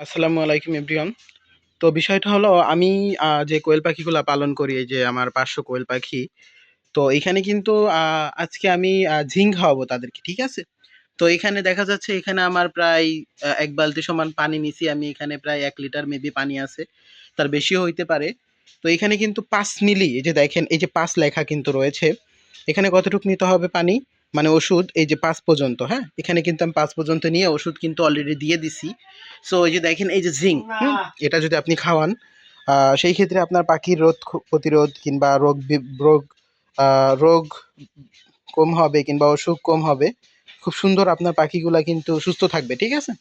আসসালামু আলাইকুম, এভরিওয়ান। তো বিষয়টা হলো, আমি যে কোয়েল পাখিগুলো পালন করি, এই যে আমার পাঁচশো কোয়েল পাখি, তো এখানে কিন্তু আজকে আমি ঝিং খাওয়াবো তাদেরকে, ঠিক আছে? তো এখানে দেখা যাচ্ছে, এখানে আমার প্রায় এক বালতি সমান পানি নিছি, আমি এখানে প্রায় এক লিটার মেবি পানি আছে, তার বেশিও হইতে পারে। তো এখানে কিন্তু পাঁচ মিলি, এই যে দেখেন, এই যে পাঁচ লেখা কিন্তু রয়েছে, এখানে কতটুকু নিতে হবে পানি? মানে ওষুধ এই যে পাঁচ পর্যন্ত হ্যাঁ? এখানে কিন্তু আমি পাঁচ পর্যন্ত নিয়ে ওষুধ কিন্তু অলরেডি দিয়ে দিছি। সো এই যে দেখেন এই যে জিঙ্ক এটা যদি আপনি খাওয়ান সেই ক্ষেত্রে আপনার পাখির রোগ খ- প্রতিরোধ কিংবা রোগ বি- রোগ রোগ কম হবে কিংবা অসুখ কম হবে খুব সুন্দর আপনার পাখিগুলা কিন্তু সুস্থ থাকবে ঠিক আছে?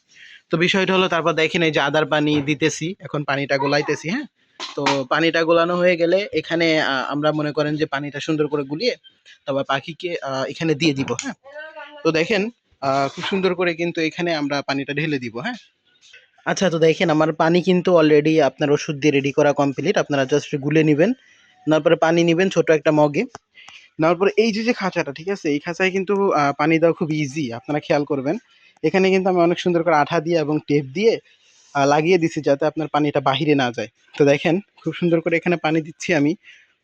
তো বিষয়টা হলো তারপর দেখেন এই যে আদার পানি দিতেছি এখন পানিটা গোলাইতেছি হ্যাঁ? তো পানিটা গোলানো হয়ে গেলে এখানে আমরা মনে করেন যে পানিটা সুন্দর করে গুলিয়ে তারপর পাখিকে এখানে দিয়ে দিব হ্যাঁ? তো দেখেন খুব সুন্দর করে কিন্তু এখানে আমরা পানিটা ঢেলে দিব হ্যাঁ? আচ্ছা তো দেখেন আমার পানি কিন্তু অলরেডি আপনার ওষুধ দিয়ে রেডি করা কমপ্লিট আপনারা জাস্ট গুলে নেবেন তারপরে পানি নেবেন, ছোট একটা মগে। নেওয়ার পরে এই যে যে খাঁচাটা, ঠিক আছে? এই খাঁচায় কিন্তু পানি দেওয়া খুব ইজি আপনারা খেয়াল করবেন। এখানে কিন্তু আমি অনেক সুন্দর করে আঠা দিয়ে এবং টেপ দিয়ে লাগিয়ে দিছি যাতে আপনার পানিটা বাহিরে না যায়। তো দেখেন, খুব সুন্দর করে এখানে পানি দিচ্ছি আমি।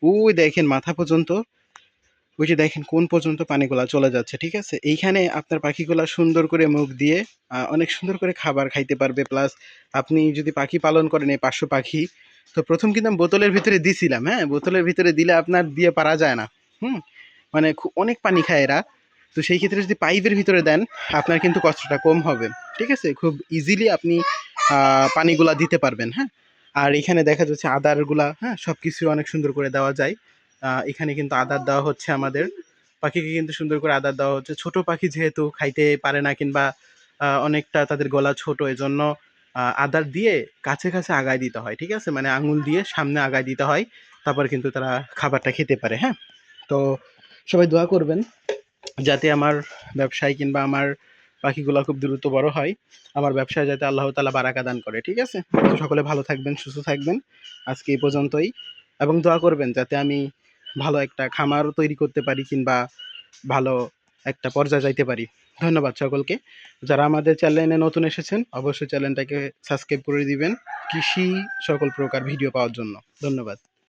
ওই দেখেন, মাথা পর্যন্ত, ওই যে দেখেন, কোন পর্যন্ত পানিগুলা চলে যাচ্ছে, ঠিক আছে? এইখানে আপনার পাখিগুলা সুন্দর করে মুখ দিয়ে অনেক সুন্দর করে খাবার খাইতে পারবে। প্লাস আপনি যদি পাখি পালন করেন, এই পাঁচশো পাখি, তো প্রথম কিন্তু আমি বোতলের ভিতরে দিছিলাম হ্যাঁ? বোতলের ভিতরে দিলে আপনার দিয়ে পারা যায় না, হুম? মানে অনেক পানি খায় এরা। তো সেই ক্ষেত্রে যদি পাইপের ভিতরে দেন, আপনার কিন্তু কষ্টটা কম হবে। ঠিক আছে? খুব ইজিলি আপনি পানিগুলা দিতে পারবেন হ্যাঁ? আর এখানে দেখা যাচ্ছে আদারগুলা হ্যাঁ? সব কিছু অনেক সুন্দর করে দেওয়া যায়। এখানে কিন্তু আদার দেওয়া হচ্ছে আমাদের। পাখিকে কিন্তু সুন্দর করে আদার দেওয়া হচ্ছে। ছোট পাখি যেহেতু খাইতে পারে না কিংবা অনেকটা তাদের গলা ছোট, এজন্য আদার দিয়ে কাছে কাছে আগায় দিতে হয়, ঠিক আছে? মানে আঙুল দিয়ে সামনে আগায় দিতে হয়। তারপর কিন্তু তারা খাবারটা খেতে পারে হ্যাঁ? তো সবাই দোয়া করবেন, যাতে আমার ব্যবসায় কিংবা আমার পাখিগুলো খুব দ্রুত বড় হয়। আমার ব্যবসায় যাতে আল্লাহ তালা বারাকা দান করে, ঠিক আছে? সকলে ভালো থাকবেন, সুস্থ থাকবেন। আজকে এই পর্যন্তই। এবং দোয়া করবেন যাতে আমি ভালো একটা খামার তৈরি করতে পারি কিংবা ভালো একটা পর্যায়ে যাইতে পারি। ধন্যবাদ সকলকে। যারা আমাদের চ্যানেলে নতুন এসেছেন, অবশ্যই চ্যানেলটাকে সাবস্ক্রাইব করে দিবেন। কৃষি সকল প্রকার ভিডিও পাওয়ার জন্য। ধন্যবাদ।